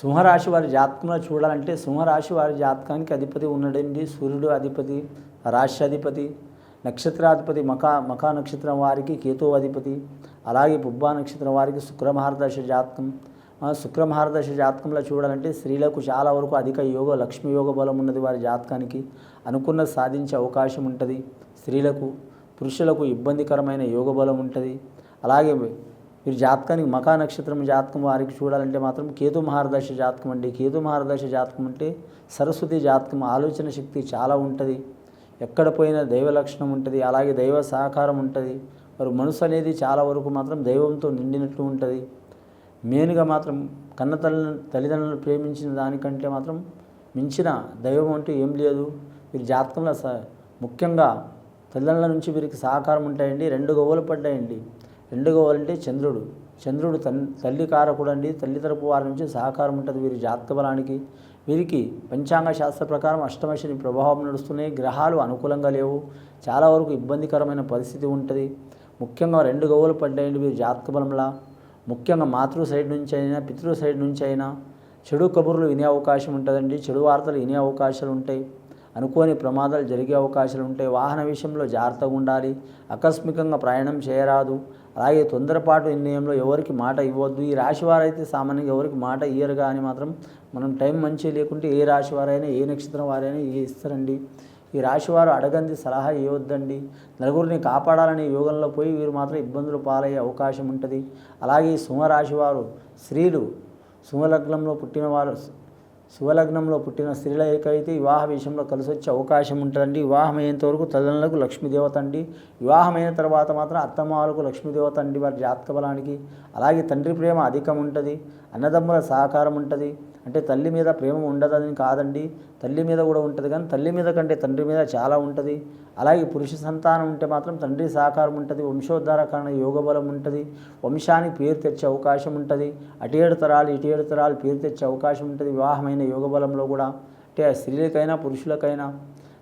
సింహరాశి వారి జాతకంలో చూడాలంటే సింహరాశి వారి జాతకానికి అధిపతి ఉన్నాడండి. సూర్యుడు అధిపతి రాశి అధిపతి నక్షత్రాధిపతి మకా మకా నక్షత్రం వారికి కేతు అధిపతి అలాగే పుబ్బా నక్షత్రం వారికి శుక్రమహారదశ జాతకం. శుక్రమహారదశ జాతకంలో చూడాలంటే స్త్రీలకు చాలా వరకు అధిక యోగ లక్ష్మీ యోగ బలం ఉన్నది వారి జాతకానికి. అనుకున్న సాధించే అవకాశం ఉంటుంది. స్త్రీలకు పురుషులకు ఇబ్బందికరమైన యోగ బలం ఉంటుంది. అలాగే మీరు జాతకానికి మకా నక్షత్రం జాతకం వారికి చూడాలంటే మాత్రం కేతు మహారదశ జాతకం అండి. కేతు మహారదశ జాతకం అంటే సరస్వతి జాతకం ఆలోచన శక్తి చాలా ఉంటుంది. ఎక్కడ పోయినా దైవ లక్షణం ఉంటుంది అలాగే దైవ సహకారం ఉంటుంది. మరి మనసు అనేది చాలా వరకు మాత్రం దైవంతో నిండినట్టు ఉంటుంది. మెయిన్గా మాత్రం కన్న తల్లి తల్లిదండ్రులను ప్రేమించిన దానికంటే మాత్రం మించిన దైవం అంటూ ఏం లేదు. వీరి జాతకంలో స ముఖ్యంగా తల్లిదండ్రుల నుంచి వీరికి సహకారం ఉంటాయండి. రెండు గవ్వలు పడ్డాయండి. రెండు గవ్వలు అంటే చంద్రుడు. చంద్రుడు తన్ తల్లి కారకుడు అండి తల్లి తరపు వారి నుంచి సహకారం ఉంటుంది వీరి జాతక బలానికి. వీరికి పంచాంగ శాస్త్ర ప్రకారం అష్టమశని ప్రభావం నడుస్తున్నాయి గ్రహాలు అనుకూలంగా లేవు. చాలా వరకు ఇబ్బందికరమైన పరిస్థితి ఉంటుంది. ముఖ్యంగా రెండు గవ్వలు పడ్డాయండి వీరి జాతక బలంలా. ముఖ్యంగా మాతృ సైడ్ నుంచి అయినా పితృ సైడ్ నుంచి అయినా చెడు కబుర్లు వినే అవకాశం ఉంటుందండి. చెడు వార్తలు వినే అవకాశాలు ఉంటాయి. అనుకోని ప్రమాదాలు జరిగే అవకాశాలు ఉంటాయి వాహన విషయంలో జాగ్రత్తగా ఉండాలి. ఆకస్మికంగా ప్రయాణం చేయరాదు. అలాగే తొందరపాటు నిర్ణయంలో ఎవరికి మాట ఇవ్వద్దు. ఈ రాశి వారైతే సామాన్యంగా ఎవరికి మాట ఇయ్యరు కానీ మాత్రం మనం టైం మంచి లేకుంటే ఏ రాశి వారైనా ఏ నక్షత్రం వారైనా ఏ ఇస్తారండి. ఈ రాశివారు అడగంది సలహా ఇవ్వద్దండి. నలుగురిని కాపాడాలనే యోగంలో పోయి వీరు మాత్రం ఇబ్బందులు పాలయ్యే అవకాశం ఉంటుంది. అలాగే ఈ సింహరాశి వారు స్త్రీలు సింహలగ్నంలో పుట్టిన శివలగ్నంలో పుట్టిన స్త్రీల ఏకైతే వివాహ విషయంలో కలిసి వచ్చే అవకాశం ఉంటుందండి. వివాహం వరకు తల్లిదండ్రులకు లక్ష్మీదేవత అండి. వివాహమైన తర్వాత మాత్రం అత్తమ్మలకు లక్ష్మీదేవత అండి. వారి జాతక బలానికి. అలాగే తండ్రి ప్రేమ అధికం ఉంటుంది. అన్నదమ్ముల సహకారం ఉంటుంది. అంటే తల్లి మీద ప్రేమ ఉండదని కాదండి. తల్లి మీద కూడా ఉంటుంది కానీ తల్లి మీద కంటే తండ్రి మీద చాలా ఉంటుంది. అలాగే పురుష సంతానం ఉంటే మాత్రం తండ్రి సహకారం ఉంటుంది వంశోద్ధారకరణ యోగ బలం ఉంటుంది వంశానికి పేరు తెచ్చే అవకాశం ఉంటుంది అటు ఏడు తరాలు ఇటు ఏడు తరాలు పేరు తెచ్చే అవకాశం ఉంటుంది వివాహమైన యోగ బలంలో కూడా. అంటే స్త్రీలకైనా పురుషులకైనా.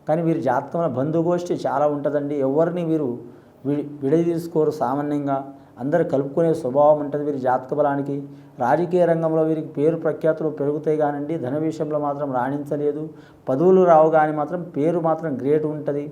కానీ వీరి జాతకంలో బంధుగోష్ఠి చాలా ఉంటుందండి. ఎవరిని వీరు విడి విడదీసుకోరు సామాన్యంగా. అందరు కలుపుకునే స్వభావం ఉంటుంది వీరి జాతక బలానికి. రాజకీయ రంగంలో వీరికి పేరు ప్రఖ్యాతులు పెరుగుతాయి కానండి. ధన విషయంలో మాత్రం రాణించలేదు. పదవులు రావు కానీ మాత్రం పేరు మాత్రం గ్రేట్ ఉంటుంది.